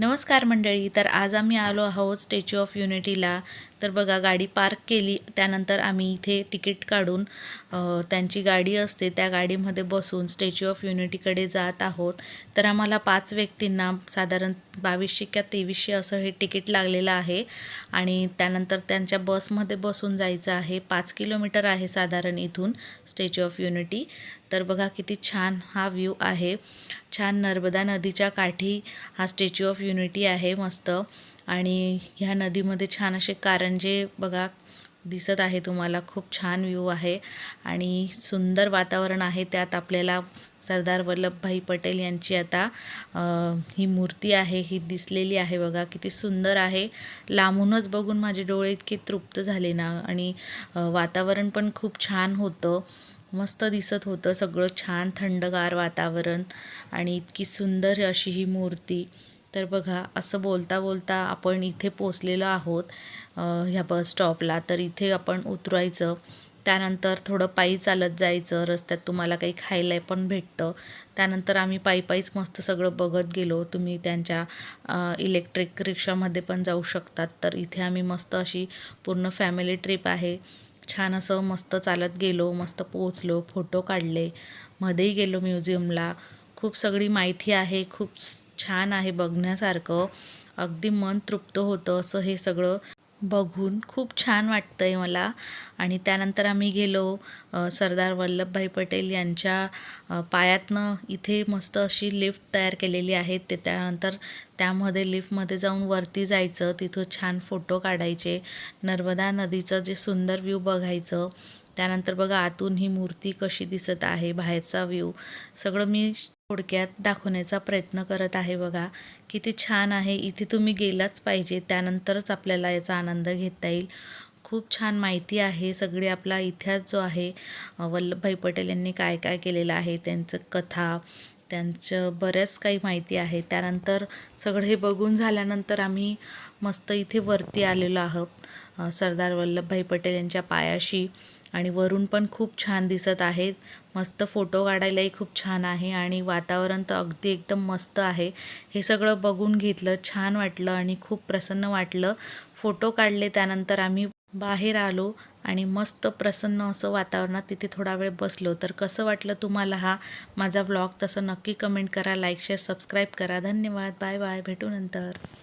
नमस्कार मंडळी तर आज आम्ही आलो आहोत स्टॅच्यू ऑफ युनिटीला तर बघा गाडी पार्क केली. त्यानंतर आम्ही इथे तिकीट काढून त्यांची गाडी असते त्या गाडीमध्ये बसून स्टॅच्यू ऑफ युनिटीकडे जात आहोत. तर आम्हाला पाच व्यक्तींना साधारण बावीसशे किंवा तेवीसशे असं हे तिकीट लागलेलं आहे. आणि त्यानंतर त्यांच्या बसमध्ये बसून जायचं आहे. पाच किलोमीटर आहे साधारण इथून स्टॅच्यू ऑफ युनिटी तर बघा किती छान हा व्ह्यू आहे. छान नर्मदा नदीच्या काठी हा स्टॅच्यू ऑफ युनिटी आहे मस्त. आणि ह्या नदीमध्ये छान असे कारण म्हणजे बघा दिसत आहे तुम्हाला खूप छान व्ह्यू आहे आणि सुंदर वातावरण आहे त्यात आपल्याला सरदार वल्लभभाई पटेल यांची आता ही मूर्ती आहे ही दिसलेली आहे बघा किती सुंदर आहे. लांबूनच बघून माझे डोळे इतके तृप्त झाले ना आणि वातावरण पण खूप छान होतं. मस्त दिसत होतं सगळं छान थंडगार वातावरण आणि इतकी सुंदर अशी ही मूर्ती. तर बघा असं बोलता बोलता आपण इथे पोचलेलो आहोत ह्या बस स्टॉपला. तर इथे आपण उतरायचं त्यानंतर थोडं पायी चालत जायचं रस्त्यात तुम्हाला काही खायला पण भेटतं. त्यानंतर आम्ही पायी पायीच मस्त सगळं बघत गेलो. तुम्ही त्यांच्या इलेक्ट्रिक रिक्षामध्ये पण जाऊ शकतात. तर इथे आम्ही मस्त अशी पूर्ण फॅमिली ट्रिप आहे. छान असं मस्त चालत गेलो मस्त पोचलो फोटो काढले. मध्येही गेलो म्युझियमला. खूप सगळी माहिती आहे खूप छान आहे बघण्यासारखं. अगदी मन तृप्त होतं असं हे सगळं बघून. खूप छान वाटतं आहे मला. आणि त्यानंतर आम्ही गेलो सरदार वल्लभभाई पटेल यांच्या पायातनं इथे मस्त अशी लिफ्ट तयार केलेली आहे. ते त्यानंतर त्यामध्ये लिफ्टमध्ये जाऊन वरती जायचं. तिथं छान फोटो काढायचे. नर्मदा नदीचं जे सुंदर व्ह्यू बघायचं. त्यानंतर बघा आतून ही मूर्ती कशी दिसत आहे बाहेरचा व्ह्यू सगळं मी थोडक्यात दाखवण्याचा प्रयत्न करत आहे बघा. किती छान आहे इथे तुम्ही गेलाच पाहिजे त्यानंतरच आपल्याला याचा आनंद घेता येईल. खूप छान माहिती आहे सगळी आपला इतिहास जो आहे वल्लभभाई पटेल यांनी काय काय केलेलं आहे त्यांचं कथा त्यांचं बऱ्याच काही माहिती आहे. त्यानंतर सगळं हे बघून झाल्यानंतर आम्ही मस्त इथे वरती आलेलो आहोत सरदार वल्लभभाई पटेल यांच्या पायाशी. आणि वरून पण खूप छान दिसत आहेत. मस्त फोटो काढायलाही खूप छान आहे आणि वातावरण तर अगदी एकदम मस्त आहे. हे सगळं बघून घेतलं छान वाटलं आणि खूप प्रसन्न वाटलं. फोटो काढले त्यानंतर आम्ही बाहेर आलो आणि मस्त प्रसन्न असं वातावरणात तिथे थोडा वेळ बसलो. तर कसं वाटलं तुम्हाला हा माझा व्लॉग तसं नक्की कमेंट करा लाईक शेअर सबस्क्राईब करा. धन्यवाद. बाय बाय भेटू नंतर.